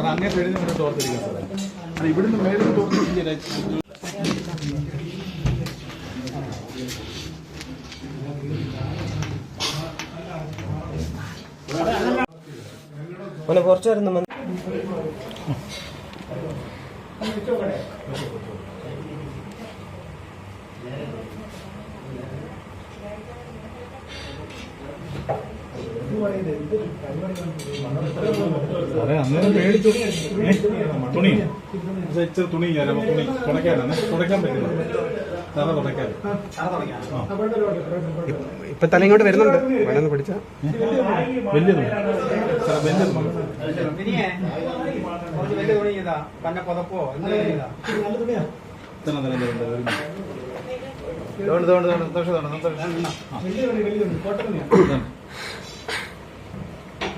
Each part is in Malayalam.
സാർ അങ്ങേ സൈഡിൽ നിന്ന് തോർത്തിരിക്കാം സാറേ. അല്ല ഇവിടുന്ന് മേളിൽ തോർത്തിരിക്കില്ല മോനെ കുറച്ച് നേരം സാറേ അന്നേരം മേടിച്ചു? തുണി. ഇച്ചിരി തുണി ഞാൻ തുണി തുടയ്ക്കാനാണ്. തുടയ്ക്കാൻ പറ്റില്ല. തറ തുടയ്ക്കാൻ ഇപ്പൊ തല ഇങ്ങോട്ട് വരുന്നുണ്ട്. വേണമെന്ന് പിടിച്ച. വലിയ തുണി വലിയ തുണി തന്നെ തന്നെ തന്നെ തോണ്ട് മിനിറ്റ്.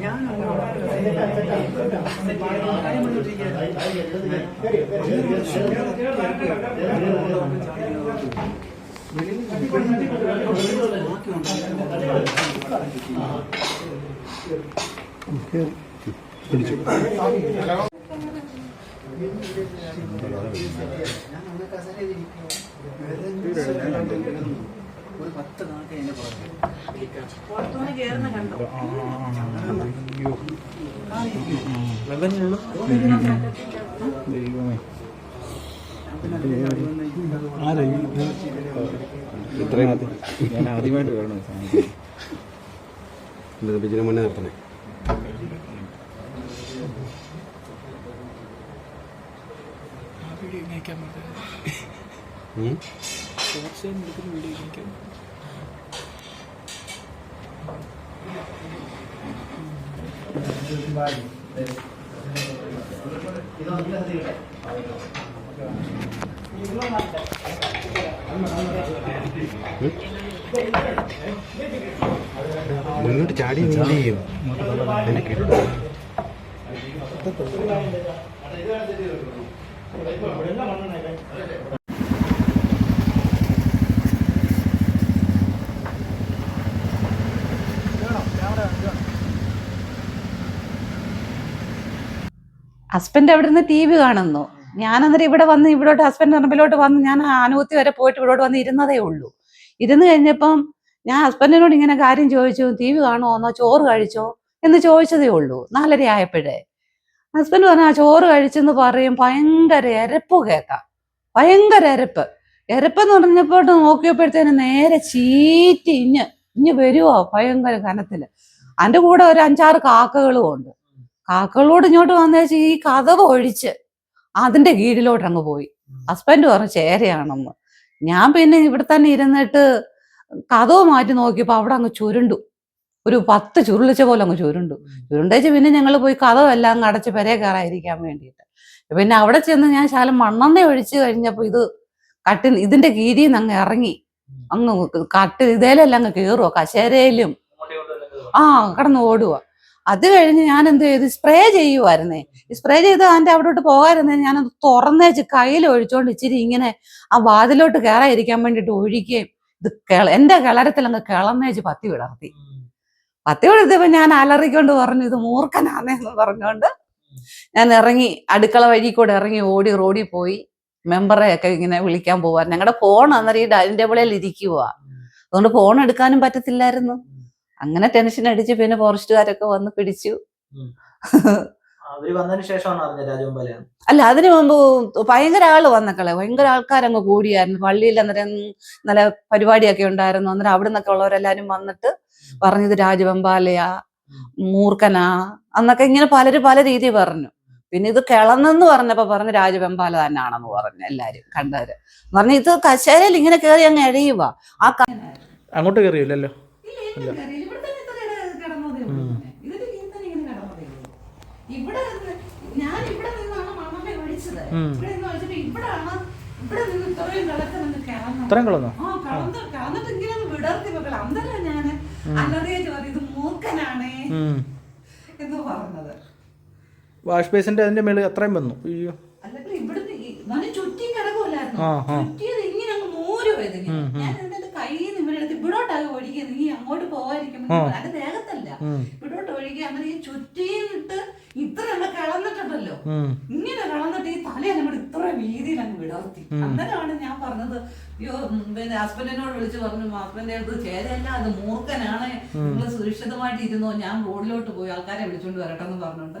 ഞാൻ പിടിച്ചു ഞാൻ കസരയിലിരിക്കും ദൈവമേ ആരാ ഈ ഇത്രയും ഞാൻ ആദ്യമായിട്ട് കാണുന്നു ബിജിനെ മുന്നേ നിർത്തണേ ഉം? മുന്നോട്ട് ചാടി എന്ത് ചെയ്യും? കിട്ടും. ഹസ്ബൻഡ് അവിടെ നിന്ന് ടി വി കാണുന്നു. ഞാൻ അന്നേരം ഇവിടെ വന്ന് ഇവിടോട്ട് ഹസ്ബൻഡ് പറമ്പിലോട്ട് വന്ന് ഞാൻ ആനൂത്തി വരെ പോയിട്ട് ഇവിടോട്ട് വന്ന് ഇരുന്നതേ ഉള്ളൂ. ഇരുന്ന് കഴിഞ്ഞപ്പം ഞാൻ ഹസ്ബൻഡിനോട് ഇങ്ങനെ കാര്യം ചോദിച്ചു ടി വി കാണുമോന്നോ ചോറ് കഴിച്ചോ? എന്ന് ചോദിച്ചതേ ഉള്ളൂ. നാലര ആയപ്പോഴേ. ഹസ്ബൻഡ് പറഞ്ഞു ആ ചോറ് കഴിച്ചെന്ന് പറയും. ഭയങ്കര എരപ്പ് കേൾക്കാം ഭയങ്കര എരപ്പ്. എരപ്പെന്ന് പറഞ്ഞപ്പോൾ നോക്കിയപ്പോഴത്തേന് നേരെ ചീറ്റി ഇഞ്ഞ് ഇഞ്ഞ് വരുവോ? ഭയങ്കര കനത്തിൽ. അന്റെ കൂടെ ഒരു അഞ്ചാറ് കാക്കകളും ഉണ്ട്. കാക്കകളോട് ഇങ്ങോട്ട് വന്നേച്ച് ഈ കഥവ് ഒഴിച്ച് അതിന്റെ കീഴിലോട്ട് അങ്ങ് പോയി. ഹസ്ബൻഡ് പറഞ്ഞു ചേരയാണെന്ന്. ഞാൻ പിന്നെ ഇവിടെ തന്നെ ഇരുന്നിട്ട് കഥവ് മാറ്റി നോക്കിയപ്പോ അവിടെ അങ്ങ് ചുരുണ്ടു. ഒരു പത്ത് ചുരുളിച്ച പോലെ അങ്ങ് ചുരുണ്ടു. ചുരുണ്ടേച്ച് പിന്നെ ഞങ്ങൾ പോയി കഥവെല്ലാം അങ്ങ് അടച്ച് പെരേ കയറായിരിക്കാൻ വേണ്ടിയിട്ട്. പിന്നെ അവിടെ ചെന്ന് ഞാൻ ശാലം മണ്ണെണ്ണ ഒഴിച്ചു കഴിഞ്ഞപ്പോ ഇത് കട്ടിൽ ഇതിന്റെ കീരിയിൽ നിന്ന് അങ്ങ് ഇറങ്ങി. അങ്ങ് കട്ടിൽ ഇതേലെല്ലാം അങ്ങ് കയറുക കശേരയിലും ആ കടന്ന് ഓടുക അത് കഴിഞ്ഞ് ഞാൻ എന്ത് ചെയ്തു സ്പ്രേ ചെയ്യുമായിരുന്നേ സ്പ്രേ ചെയ്ത് അതിന്റെ അവിടോട്ട് പോകാതിരുന്നേ ഞാനത് തുറന്നേച്ച് കയ്യിൽ ഒഴിച്ചോണ്ട് ഇച്ചിരി ഇങ്ങനെ ആ വാതിലോട്ട് കയറാതിരിക്കാൻ വേണ്ടിട്ട് ഒഴിക്കുകയും ഇത് കിള എന്റെ കിളരത്തിൽ അങ്ങ് കിളന്നേച്ച് പത്തി വിളർത്തി പത്തി വിളർത്തിയപ്പോ ഞാൻ അലറിക്കൊണ്ട് പറഞ്ഞു ഇത് മൂർഖനാന്നേന്ന് പറഞ്ഞുകൊണ്ട് ഞാൻ ഇറങ്ങി അടുക്കള വഴി കൂടെ ഇറങ്ങി ഓടി റോഡിൽ പോയി. മെമ്പറെ ഒക്കെ ഇങ്ങനെ വിളിക്കാൻ പോവാൻ ഞങ്ങളുടെ ഫോൺ അന്നേരം ഈ ഡൈനിങ് ടേബിളിൽ ഇരിക്കുക അതുകൊണ്ട് ഫോൺ എടുക്കാനും പറ്റത്തില്ലായിരുന്നു. അങ്ങനെ ടെൻഷൻ അടിച്ച് പിന്നെ ഫോറസ്റ്റുകാരൊക്കെ വന്ന് പിടിച്ചു. അല്ല അതിനു മുമ്പ് ഭയങ്കര ആൾ വന്നക്കളെ. ഭയങ്കര ആൾക്കാരങ്ങ് കൂടിയായിരുന്നു. പള്ളിയിൽ അന്നേരം നല്ല പരിപാടിയൊക്കെ ഉണ്ടായിരുന്നു. അന്നേരം അവിടെ നിന്നൊക്കെ ഉള്ളവരെല്ലാരും വന്നിട്ട് പറഞ്ഞത് രാജവെമ്പാലയാ മൂർഖനാ അന്നൊക്കെ ഇങ്ങനെ പലരും പല രീതി പറഞ്ഞു. പിന്നെ ഇത് കിളന്നെന്ന് പറഞ്ഞപ്പോ പറഞ്ഞു രാജവെമ്പാല തന്നെയാണെന്ന് പറഞ്ഞു എല്ലാരും കണ്ടവര്. പറഞ്ഞു ഇത് കശേരയിൽ ഇങ്ങനെ കയറി അങ്ങ് എഴയുക ആ അങ്ങോട്ട് കയറിയില്ലല്ലോ ഇവിടെ ഞാൻ ഇവിടാണ് ഇത്രയും കിളത്ത് ആ വിടർത്തി എന്ന് വാഷ് ബേസിന്റെ അതിന്റെ മേളിൽ അത്രയും വന്നു. അയ്യോ. അല്ലെങ്കിൽ ചുറ്റി കിടക്കുമല്ലായിരുന്നു ഇങ്ങനെ മോരും ഞാൻ നീ അങ്ങോട്ട് പോവായിരിക്കും അത് ദേഹത്തല്ല ഇവിടോട്ട് ഒഴുകി അങ്ങനെ ഈ ചുറ്റിയിട്ട് ഇത്ര കളന്നിട്ടുണ്ടല്ലോ ഇങ്ങനെ കളന്നിട്ട് ഈ തല നമ്മൾ ഇത്ര വീതിയിൽ അങ്ങ് വിടർത്തി. അന്നേരമാണ് ഞാൻ പറഞ്ഞത് അയ്യോ പിന്നെ ഹസ്ബൻഡിനോട് വിളിച്ച് പറഞ്ഞു ഹസ്ബൻഡിന്റെ അടുത്ത് ചേരല്ല അത് മൂർക്കനാണ് നിങ്ങൾ സുരക്ഷിതമായിട്ട് ഇരുന്നോ ഞാൻ റോഡിലോട്ട് പോയി ആൾക്കാരെ വിളിച്ചോണ്ട് വരട്ടെ എന്ന് പറഞ്ഞോണ്ട്.